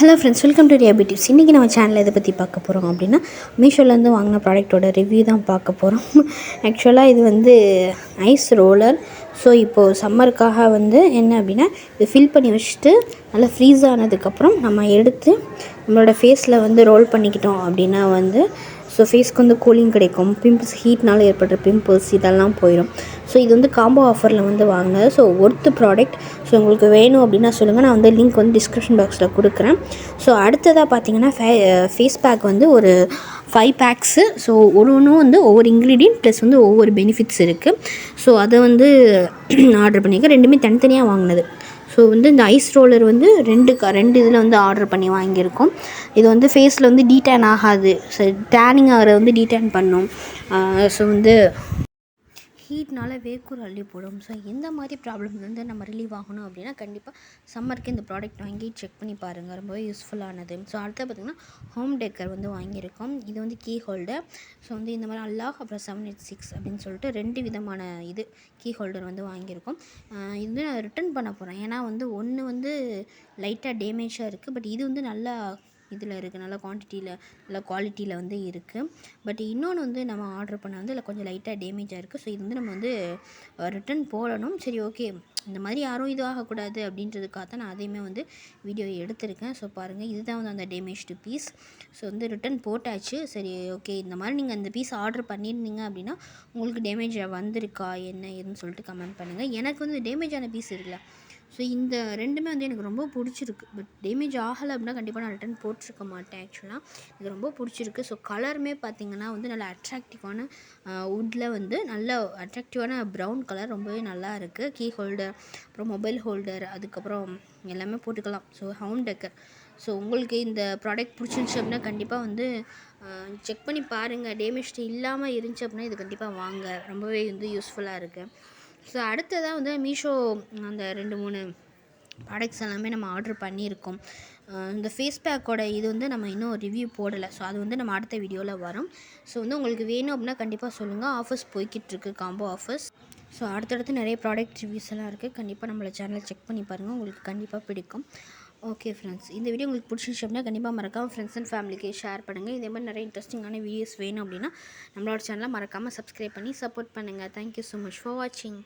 Hello friends welcome to Riya beauties இன்றைக்கி நம்ம சேனலில் இதை பற்றி பார்க்க போகிறோம் அப்படின்னா மீஷோலேருந்து வாங்கின ப்ராடக்ட்டோட ரிவ்யூ தான் பார்க்க போகிறோம் ஆக்சுவலாக இது வந்து ஐஸ் ரோலர் ஸோ இப்போது சம்மருக்காக வந்து என்ன அப்படின்னா இது ஃபில் பண்ணி வச்சுட்டு நல்லா ஃப்ரீஸ் ஆனதுக்கப்புறம் நம்ம எடுத்து நம்மளோட ஃபேஸில் வந்து ரோல் பண்ணிக்கிட்டோம் அப்படின்னா வந்து ஸோ ஃபேஸ்க்கு வந்து கூலிங் கிடைக்கும். பிம்பிள்ஸ் ஹீட்னால் ஏற்படுற பிம்பிள்ஸ் இதெல்லாம் போயிடும் ஸோ இது வந்து காம்போ ஆஃபரில் வந்து வாங்கினது. ஸோ ஒர்த்து ப்ராடக்ட் ஸோ உங்களுக்கு வேணும் அப்படின்னா சொல்லுங்கள் நான் வந்து லிங்க் வந்து டிஸ்கிரிப்ஷன் பாக்ஸில் கொடுக்குறேன். ஸோ அடுத்ததாக பார்த்தீங்கன்னா ஃபே ஃபேஸ் பேக் வந்து ஒரு ஃபைவ் பேக்ஸு ஸோ ஒரு ஒன்றும் வந்து ஒவ்வொரு இன்க்ரீடியன்ட் ப்ளஸ் வந்து ஒவ்வொரு பெனிஃபிட்ஸ் இருக்குது ஸோ அதை வந்து ஆர்டர் பண்ணியிருக்கேன் ரெண்டுமே தனித்தனியாக வாங்கினது. ஸோ வந்து இந்த ஐஸ் ரோலர் வந்து ரெண்டு க ரெண்டு இதில் வந்து ஆர்டர் பண்ணி வாங்கியிருக்கோம். இது வந்து ஃபேஸில் வந்து டீடேன் ஆகாது. ஸோ டேனிங் ஆகிற வந்து டீடேன் பண்ணும். ஸோ வந்து ஹீட்னால வேக்கூர் அள்ளி போடும். ஸோ எந்த மாதிரி ப்ராப்ளம் வந்து நம்ம ரிலீவ் ஆகணும் அப்படின்னா கண்டிப்பாக சம்மருக்கு இந்த ப்ராடக்ட் வாங்கி செக் பண்ணி பாருங்கள் ரொம்பவே யூஸ்ஃபுல்லானது ஸோ அடுத்து பார்த்திங்கன்னா ஹோம் டெக்கர் வந்து வாங்கியிருக்கோம். இது வந்து கீ ஹோல்டர் ஸோ வந்து இந்த மாதிரி அல்லாஹ் அப்புறம் செவன் எயிட் சிக்ஸ் அப்படின்னு சொல்லிட்டு ரெண்டு விதமான இது கீ ஹோல்டர் வந்து வாங்கியிருக்கோம். இது வந்து நான் ரிட்டர்ன் பண்ண போகிறேன் ஏன்னா வந்து ஒன்று வந்து லைட்டாக டேமேஜாக இருக்குது பட் இது வந்து நல்லா இதில் இருக்குது நல்ல குவான்டிட்டியில் நல்ல குவாலிட்டியில் வந்து இருக்குது பட் இன்னொன்று வந்து நம்ம ஆர்டர் பண்ண வந்து இல்லை கொஞ்சம் லைட்டாக டேமேஜாக இருக்குது ஸோ இது வந்து நம்ம வந்து ரிட்டன் போடணும். சரி ஓகே இந்த மாதிரி யாரும் இதுவாகக்கூடாது அப்படின்றதுக்காக தான் நான் அதையுமே வந்து வீடியோ எடுத்திருக்கேன். ஸோ பாருங்கள் இதுதான் வந்து அந்த டேமேஜ்டு பீஸ் ஸோ வந்து ரிட்டன் போட்டாச்சு. சரி ஓகே இந்த மாதிரி நீங்கள் அந்த பீஸ் ஆர்டர் பண்ணியிருந்தீங்க அப்படின்னா உங்களுக்கு டேமேஜ் வந்திருக்கா என்ன ஏதுன்னு சொல்லிட்டு கமெண்ட் பண்ணுங்கள் எனக்கு வந்து டேமேஜான பீஸ் இருக்குல்ல ஸோ இந்த ரெண்டுமே வந்து எனக்கு ரொம்ப பிடிச்சிருக்கு. பட் டேமேஜ் ஆகலை அப்படின்னா கண்டிப்பாக நான் ரிட்டன் போட்டிருக்க மாட்டேன் ஆக்சுவலாக எனக்கு ரொம்ப பிடிச்சிருக்கு. ஸோ கலருமே பார்த்திங்கன்னா வந்து நல்ல அட்ராக்டிவான வுட்டில் வந்து நல்ல அட்ராக்டிவான ப்ரௌன் கலர் ரொம்பவே நல்லா இருக்குது கீ ஹோல்டர் அப்புறம் மொபைல் ஹோல்டர் அதுக்கப்புறம் எல்லாமே போட்டுக்கலாம். ஸோ ஹவுண்ட் டெக்கர் ஸோ உங்களுக்கு இந்த ப்ராடக்ட் பிடிச்சிருந்துச்சி அப்படின்னா கண்டிப்பாக வந்து செக் பண்ணி பாருங்கள் டேமேஜ் இல்லாமல் இருந்துச்சு அப்படின்னா இது கண்டிப்பாக வாங்க. ரொம்பவே வந்து யூஸ்ஃபுல்லாக இருக்குது ஸோ அடுத்ததாக வந்து மீஷோ அந்த ரெண்டு மூணு ப்ராடக்ட்ஸ் எல்லாமே நம்ம ஆர்டர் பண்ணியிருக்கோம். இந்த ஃபேஸ் பேக்கோட இது வந்து நம்ம இன்னும் ரிவ்யூ போடலை. ஸோ அது வந்து நம்ம அடுத்த வீடியோவில் வரும். ஸோ வந்து உங்களுக்கு வேணும் அப்படின்னா கண்டிப்பாக சொல்லுங்கள் ஆஃபர்ஸ் போய்கிட்டு காம்போ ஆஃபர்ஸ் ஸோ அடுத்தடுத்து நிறைய ப்ராடக்ட் ரிவ்யூஸ் எல்லாம் இருக்குது கண்டிப்பாக நம்மளை சேனல் செக் பண்ணி பாருங்கள் உங்களுக்கு கண்டிப்பாக பிடிக்கும். ஓகே ஃப்ரெண்ட்ஸ் இந்த வீடியோ உங்களுக்கு பிடிச்சிருச்சு அப்படின்னா கண்டிப்பாக மறக்காமல் ஃப்ரெண்ட்ஸ் அண்ட் ஃபேமிலிக்கு ஷேர் பண்ணுங்கள் இதே மாதிரி நிறைய இன்ட்ரெஸ்டிங்கான வீடியோஸ் வேணும் அப்படின்னா நம்மளோட சேனலை மறக்காமல் சப்ஸ்கிரைப் பண்ணி சப்போர்ட் பண்ணுங்கள் தேங்க்யூ ஸோ மச் ஃபார் வாட்சிங்